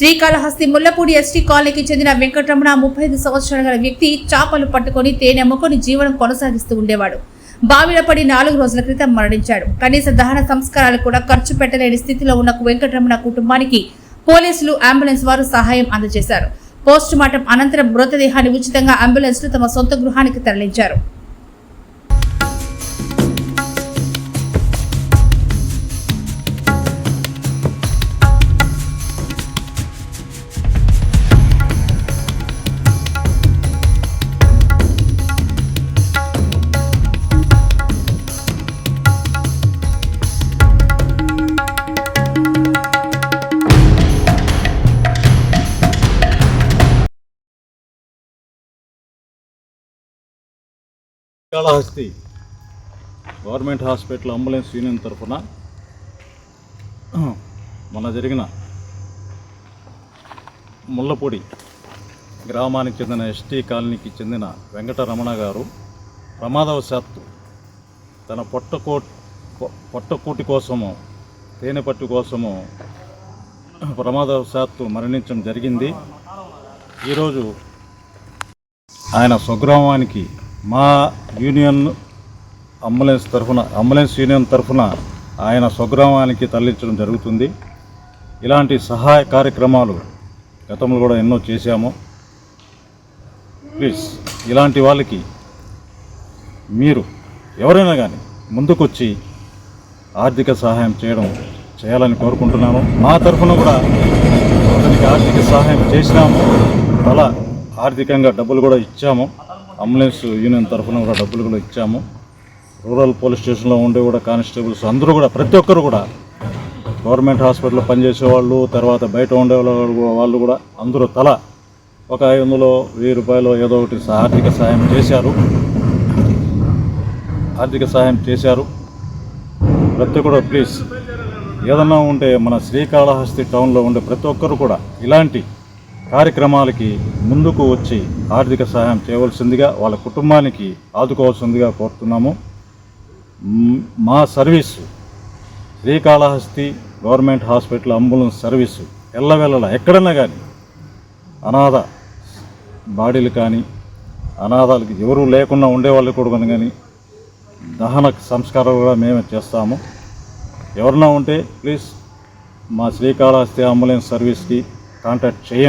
Srikalahasti Mullapudi ST కాలనీకి చెందిన వెంకటరమణ ముప్పై ఐదు సంవత్సరాల గల వ్యక్తి చాపలు పట్టుకొని తేనె అమ్ముకొని జీవనం కొనసాగిస్తూ ఉండేవాడు. బావిలో పడి నాలుగు రోజుల క్రితం మరణించాడు. కనీస దహన సంస్కారాలు కూడా ఖర్చు పెట్టలేని స్థితిలో ఉన్న వెంకటరమణ కుటుంబానికి పోలీసులు అంబులెన్స్ వారు సహాయం అందజేశారు. పోస్టుమార్టం అనంతరం మృతదేహాన్ని ఉచితంగా అంబులెన్స్ తమ సొంత గృహానికి తరలించారు. Kalahasti government hospital ambulance union తరఫున మొన్న జరిగిన ముళ్ళపూడి గ్రామానికి చెందిన ఎస్టీ కాలనీకి చెందిన వెంకటరమణ గారు ప్రమాదవశాత్తు తన పొట్టకోట్ పొట్టకూటి కోసము తేనె పట్టు కోసము ప్రమాదవశాత్తు మరణించడం జరిగింది. ఈరోజు ఆయన స్వగ్రామానికి మా యూనియన్ అంబులెన్స్ తరఫున అంబులెన్స్ యూనియన్ తరఫున ఆయన స్వగ్రామానికి తరలించడం జరుగుతుంది. ఇలాంటి సహాయ కార్యక్రమాలు గతంలో కూడా ఎన్నో చేశాము. ప్లీజ్ ఇలాంటి వాళ్ళకి మీరు ఎవరైనా కానీ ముందుకొచ్చి ఆర్థిక సహాయం చేయడం చేయాలని కోరుకుంటున్నాను మా తరఫున కూడా అతనికి ఆర్థిక సహాయం చేసినాము. అలా ఆర్థికంగా డబ్బులు కూడా ఇచ్చాము. అంబులెన్స్ యూనియన్ తరఫున కూడా డబ్బులు కూడా ఇచ్చాము. రూరల్ పోలీస్ స్టేషన్లో ఉండే కూడా కానిస్టేబుల్స్ అందరూ కూడా ప్రతి ఒక్కరు కూడా గవర్నమెంట్ హాస్పిటల్లో పనిచేసే వాళ్ళు తర్వాత బయట ఉండే వాళ్ళు వాళ్ళు కూడా అందరూ తల ఒక ఐదు వందలు వెయ్యి రూపాయలు ఏదో ఒకటి ఆర్థిక సహాయం చేశారు. ఆర్థిక సహాయం చేశారు. ప్రతి ఒక్కరు ప్లీజ్ ఏదన్నా ఉంటే మన శ్రీకాళహస్తి టౌన్లో ఉండే ప్రతి ఒక్కరు కూడా ఇలాంటి కార్యక్రమాలకి ముందుకు వచ్చి ఆర్థిక సహాయం చేయవలసిందిగా వాళ్ళ కుటుంబానికి ఆదుకోవాల్సిందిగా కోరుతున్నాము. మా service Srikalahasti government hospital ambulance service ఎల్లవెల్లలా ఎక్కడన్నా కానీ అనాథ బాడీలు కానీ అనాథాలకి ఎవరు లేకుండా ఉండేవాళ్ళు కూడా కానీ దహన సంస్కారాలు కూడా మేమే చేస్తాము. ఎవరన్నా ఉంటే ప్లీజ్ మా శ్రీకాళహస్తి అంబులెన్స్ సర్వీస్కి కాంటాక్ట్ చేయండి.